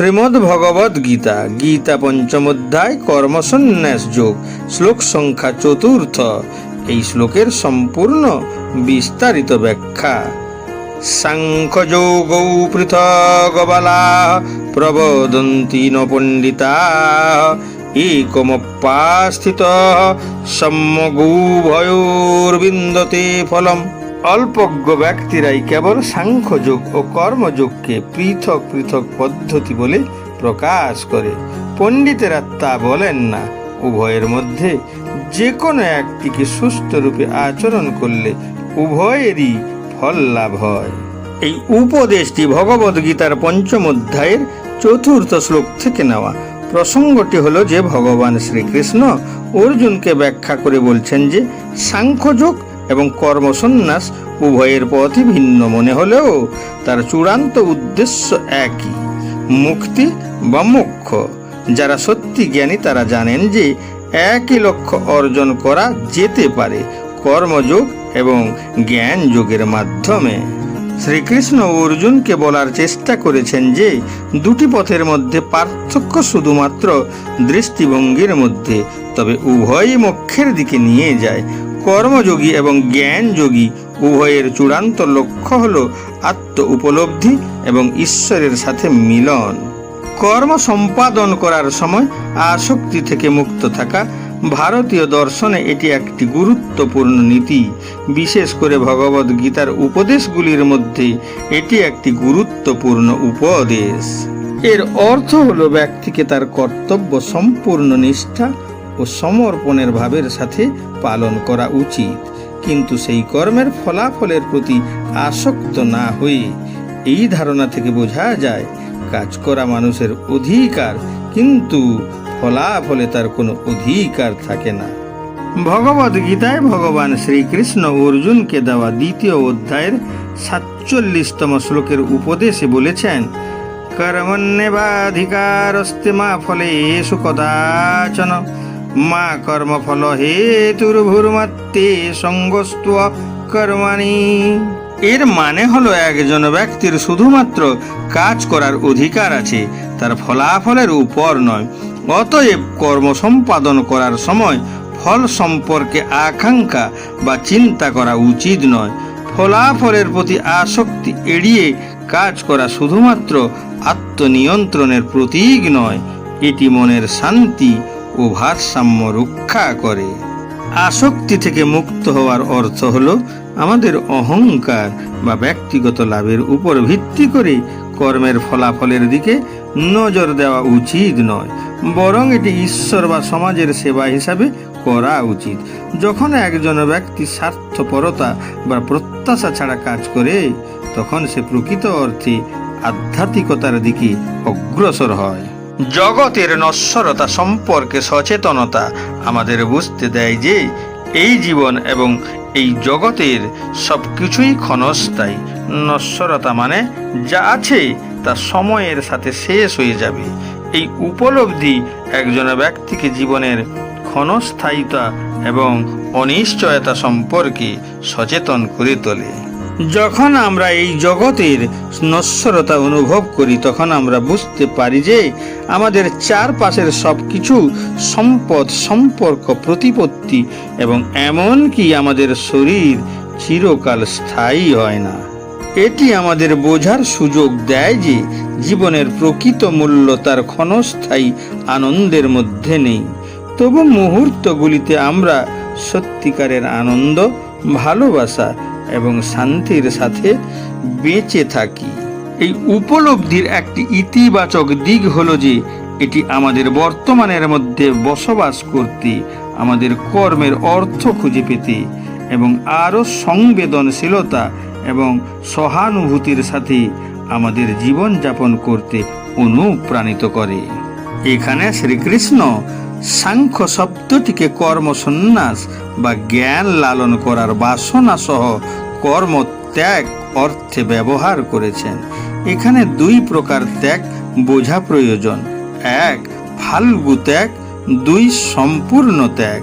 শ্রীমদ্ ভগবদ গীতা গীতা পঞ্চম অধ্যায় কর্মসন্ন্যাস যোগ, শ্লোক সংখ্যা চতুর্থ। এই শ্লোকের সম্পূর্ণ বিস্তারিত ব্যাখ্যা। সাংখ্যযোগৌ পৃথগবালা, প্রবদন্তি ন পণ্ডিতা একমপ্যাস্থিত সম্যগুভয়োর্বিন্দতে ফলম। অল্পজ্ঞ ব্যক্তিরাই কেবল সাংখ্যযোগ ও কর্মযোগকে পৃথক পৃথক পদ্ধতি বলে প্রকাশ করে। পণ্ডিতেরা তা বলেন না। উভয়ের মধ্যে যে কোনো একটিকে সুস্থরূপে আচরণ করলে উভয়েরই ফল লাভ হয়। এই উপদেশটি ভগবদ্গীতার পঞ্চম অধ্যায়ের চতুর্থ শ্লোক থেকে নেওয়া। প্রসঙ্গটি হলো যে ভগবান শ্রীকৃষ্ণ অর্জুনকে ব্যাখ্যা করে বলছেন যে সাংখ্যযোগ এবং কর্মসন্ন্যাস উভয়ের পথই ভিন্ন মনে হলেও তার চূড়ান্ত উদ্দেশ্য একই, মুক্তি বা মোক্ষ। যারা সত্যি জ্ঞানী, তারা জানেন যে একই লক্ষ্য অর্জন করা যেতে পারে কর্মযোগ এবং জ্ঞান যোগের মাধ্যমে। শ্রীকৃষ্ণ অর্জুনকে বলার চেষ্টা করেছেন যে দুটি পথের মধ্যে পার্থক্য শুধুমাত্র দৃষ্টিভঙ্গির মধ্যে, তবে উভয়ই মোক্ষের দিকে নিয়ে যায়। কর্মযোগী এবং জ্ঞানযোগী, উভয়ের চূড়ান্ত লক্ষ্য হল আত্ম উপলব্ধি এবং ঈশ্বরের সাথে মিলন। কর্ম সম্পাদন করার সময় আসক্তি থেকে মুক্ত থাকা ভারতীয় দর্শনে এটি একটি গুরুত্বপূর্ণ নীতি। বিশেষ করে ভগবদ গীতার উপদেশগুলির মধ্যে এটি একটি গুরুত্বপূর্ণ উপদেশ। এর অর্থ হল ব্যক্তিকে তার কর্তব্য সম্পূর্ণ নিষ্ঠা ও সমর্পণের ভাবের সাথে পালন করা উচিত। কিন্তু সেই কর্মের ফলাফলের প্রতি আসক্ত না হয়ে এই ধারণা থেকে বোঝা যায়, কাজ করা মানুষের অধিকার, কিন্তু ফলাফলে তার কোনো অধিকার থাকে না। ভগবদ গীতায় ভগবান শ্রীকৃষ্ণ অর্জুনকে দেওয়া দ্বিতীয় অধ্যায়ের সাতচল্লিশতম শ্লোকের উপদেশে বলেছেন, কর্মণ্যেবাধিকারস্তে মা ফলে এসু কদাচন। মা কর্মফল হেতুর্ভুর্মাত্তে সঙ্গস্ত্ব কর্মাণি। এর মানে হলো একজন ব্যক্তির শুধুমাত্র কাজ করার অধিকার আছে, তার ফলাফলের উপর নয়। অতএব কর্ম সম্পাদন করার সময় ফল সম্পর্কে আকাঙ্ক্ষা বা চিন্তা করা উচিত নয়। ফলাফলের প্রতি আসক্তি এড়িয়ে কাজ করা শুধুমাত্র আত্মনিয়ন্ত্রণের প্রতীক নয়, এটি মনের শান্তি ও ভারসাম্য রক্ষা করে। আসক্তি থেকে মুক্ত হওয়ার অর্থ হলো আমাদের অহংকার বা ব্যক্তিগত লাভের উপর ভিত্তি করে কর্মের ফলাফলের দিকে নজর দেওয়া উচিত নয়, বরং এটি ঈশ্বর বা সমাজের সেবা হিসাবে করা উচিত। যখন একজন ব্যক্তি স্বার্থপরতা বা প্রত্যাশা ছাড়া কাজ করে, তখন সে প্রকৃত অর্থে আধ্যাত্মিকতার দিকে অগ্রসর হয়। জগতের নশ্বরতা সম্পর্কে সচেতনতা আমাদের বুঝতে দেয় যে এই জীবন এবং এই জগতের সব কিছুই ক্ষণস্থায়ী। নশ্বরতা মানে যা আছে তা সময়ের সাথে শেষ হয়ে যাবে। এই উপলব্ধি একজন ব্যক্তিকে জীবনের ক্ষণস্থায়িতা এবং অনিশ্চয়তা সম্পর্কে সচেতন করে তোলে। যখন আমরা এই জগতের নশ্বরতা অনুভব করি, তখন আমরা বুঝতে পারি যে আমাদের চারপাশের সব কিছু সম্পদ, সম্পর্ক, প্রতিপত্তি এবং এমনকি আমাদের শরীর চিরকাল স্থায়ী হয় না। এটি আমাদের বোঝার সুযোগ দেয় যে জীবনের প্রকৃত মূল্য তার ক্ষণস্থায়ী আনন্দের মধ্যে নেই। তবু মুহূর্তগুলিতে আমরা সত্যিকারের আনন্দ, ভালোবাসা এবং শান্তির সাথে বেঁচে থাকি। এই উপলব্ধির একটি ইতিবাচক দিক হলো যে, এটি আমাদের বর্তমানের মধ্যে বসবাস করতে, আমাদের কর্মের অর্থ খুঁজে পেতে এবং আরও সংবেদনশীলতা এবং সহানুভূতির সাথে আমাদের জীবনযাপন করতে অনুপ্রাণিত করে। এখানে শ্রীকৃষ্ণ সাংখ্য শব্দটিকে কর্মসন্ন্যাস বা জ্ঞান লালন করার বাসনা সহ কর্ম ত্যাগ অর্থে ব্যবহার করেছেন। এখানে দুই প্রকার ত্যাগ বোঝা প্রয়োজন। এক, ফাল্গু ত্যাগ, দুই, সম্পূর্ণ ত্যাগ।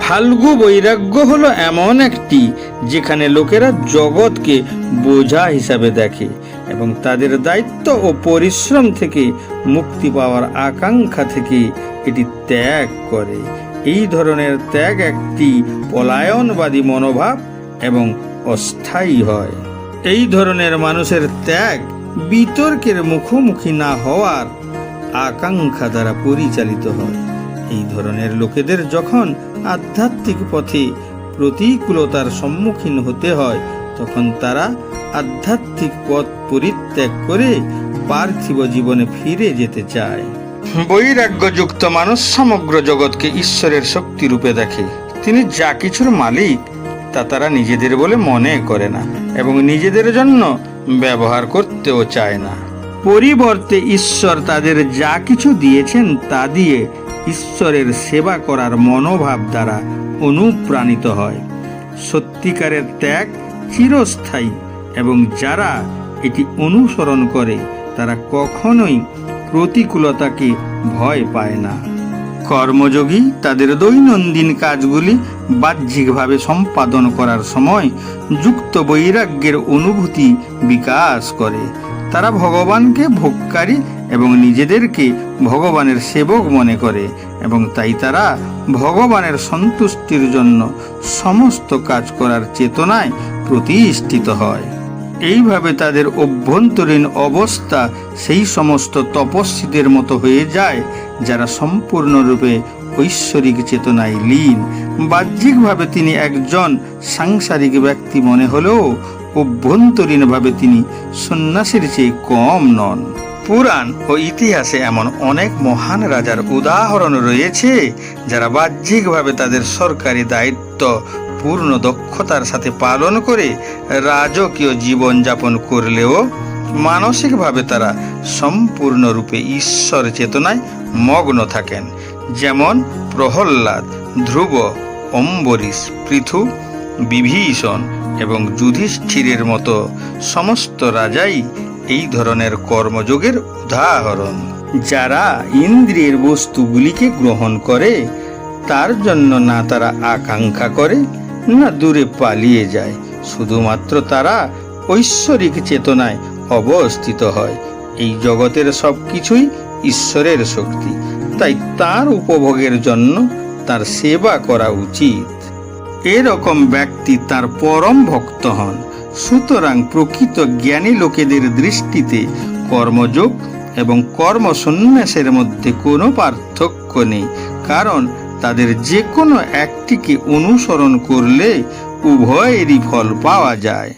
ফাল্গু বৈরাগ্য হলো এমন একটি যেখানে লোকেরা জগৎকে বোঝা হিসাবে দেখে এবং তাদের দায়িত্ব ও পরিশ্রম থেকে মুক্তি পাওয়ার আকাঙ্ক্ষা থেকে এটি ত্যাগ করে। এই ধরনের ত্যাগ একটি পলায়নবাদী মনোভাব এবং অস্থায়ী হয়। এই ধরনের মানুষের ত্যাগ বিতর্কের মুখোমুখি না হওয়ার আকাঙ্ক্ষা দ্বারা পরিচালিত হয়। এই ধরনের লোকেদের যখন আধ্যাত্মিক পথে প্রতিকূলতার সম্মুখীন হতে হয়, তখন তারা আধ্যাত্মিক পথ পরিত্যাগ করে পার্থিব জীবনে ফিরে যেতে চায়। বৈরাগ্যযুক্ত মানুষ সমগ্র জগৎকে ঈশ্বরের শক্তি রূপে দেখে। তিনি যা কিছুর মালিক, তা তারা নিজেদের বলে মনে করে না এবং নিজেদের জন্য ব্যবহার করতেও চায় না। পরিবর্তে ঈশ্বর তাদের যা কিছু দিয়েছেন তা দিয়ে ঈশ্বরের সেবা করার মনোভাব দ্বারা অনুপ্রাণিত হয়। সত্যিকারের ত্যাগ চিরস্থায়ী এবং যারা এটি অনুসরণ করে, তারা কখনোই প্রতিকূলতাকে ভয় পায় না। কর্মযোগী তাদের দৈনন্দিন কাজগুলি বাহ্যিকভাবে সম্পাদন করার সময় যুক্ত বৈরাগ্যের অনুভূতি বিকাশ করে। তারা ভগবানকে ভোগকারী এবং নিজেদেরকে ভগবানের সেবক মনে করে এবং তাই তারা ভগবানের সন্তুষ্টির জন্য সমস্ত কাজ করার চেতনায় প্রতিষ্ঠিত হয়। এইভাবে তাদের অভ্যন্তরীণ অবস্থা সেই সমস্ত তপস্বীদের মতো হয়ে যায়, যারা সম্পূর্ণরূপে ঐশ্বরিক চেতনায় লীন। বাহ্যিকভাবে তিনি একজন সাংসারিক ব্যক্তি মনে হলেও অভ্যন্তরীণভাবে তিনি সন্ন্যাসীর চেয়ে কম নন। পুরাণ ও ইতিহাসে এমন অনেক মহান রাজার উদাহরণ রয়েছে, যারা বাহ্যিকভাবে তাদের সরকারি দায়িত্ব পূর্ণ দক্ষতার সাথে পালন করে রাজকীয় জীবনযাপন করলেও মানসিকভাবে তারা সম্পূর্ণরূপে ঈশ্বর চেতনায় মগ্ন থাকেন। যেমন প্রহল্লাদ ধ্রুব, অম্বরীশ, পৃথু, বিভীষণ এবং যুধিষ্ঠিরের মতো সমস্ত রাজাই এই ধরনের কর্মযোগের উদাহরণ। যারা ইন্দ্রিয়ের বস্তুগুলিকে গ্রহণ করে, তার জন্য না তারা আকাঙ্ক্ষা করে না দূরে পালিয়ে যায়। শুধুমাত্র তারা ঐশ্বরিক চেতনায় অবস্থিত হয়। এই জগতের সব কিছুই ঈশ্বরের শক্তি। তাই তার উপভোগের জন্য তার সেবা করা উচিত। এরকম ব্যক্তি তার পরম ভক্ত হন। সুতরাং প্রকৃত জ্ঞানী লোকেদের দৃষ্টিতে কর্মযোগ এবং কর্মসন্ন্যাসের মধ্যে কোনো পার্থক্য নেই। কারণ তাদের যে কোনো একটিকে অনুসরণ করলে উভয়েরই ফল পাওয়া যায়।